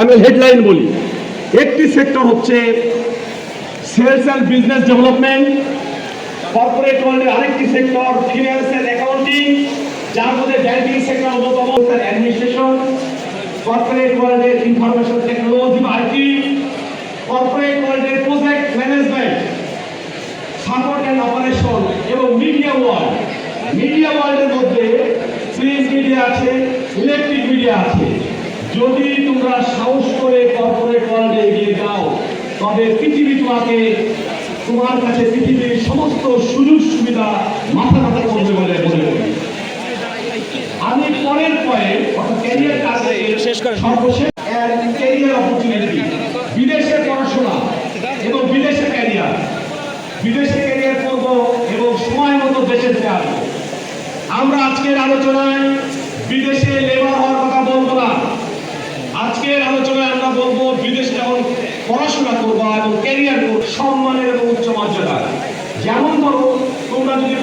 আমি হেডলাইন বলি। একটি সেক্টর হচ্ছে sales and business development corporate ওয়ার্ল্ডের আরেকটি সেক্টর ফিনান্স অ্যান্ড অ্যাকাউন্টিং যার মধ্যে ব্যাংকিং সেক্টর অন্যতম অ্যাডমিনিস্ট্রেশন কর্পোরেট ওয়ার্ল্ডের ইনফরমেশন টেকনোলজি বা আইটি কর্পোরেট ওয়ার্ল্ডের project management support and operation এবং মিডিয়া ওয়ার্ল্ড মিডিয়া ওয়ার্ল্ডের মধ্যে প্রিন্ট মিডিয়া আছে ইলেকট্রিক মিডিয়া আছে। যদি তোমরা সাহস করে কর্পোরেট ওয়ার্ল্ডে এগিয়ে যাও তবে পৃথিবী তোমাকে তোমার কাছে পৃথিবীর সমস্ত সুযোগ সুবিধা মাথা মাথা করবে বলে মনে করি আমি পরের পয়েন্ট অর্থাৎ ক্যারিয়ার কাজে। সর্বশেষ ক্যারিয়ার অপরচুনিটি বিদেশে পড়াশোনা এবং বিদেশে ক্যারিয়ার বিদেশে ক্যারিয়ার করব এবং সময় মতো দেশে ফিরে আসব আমরা আজকের আলোচনায় বিদেশে লেবার পড়াশোনা করবা এবং ক্যারিয়ার করব সম্মানের এবং উচ্চ মর্যাদা যেমন ধরো তোমরা যদি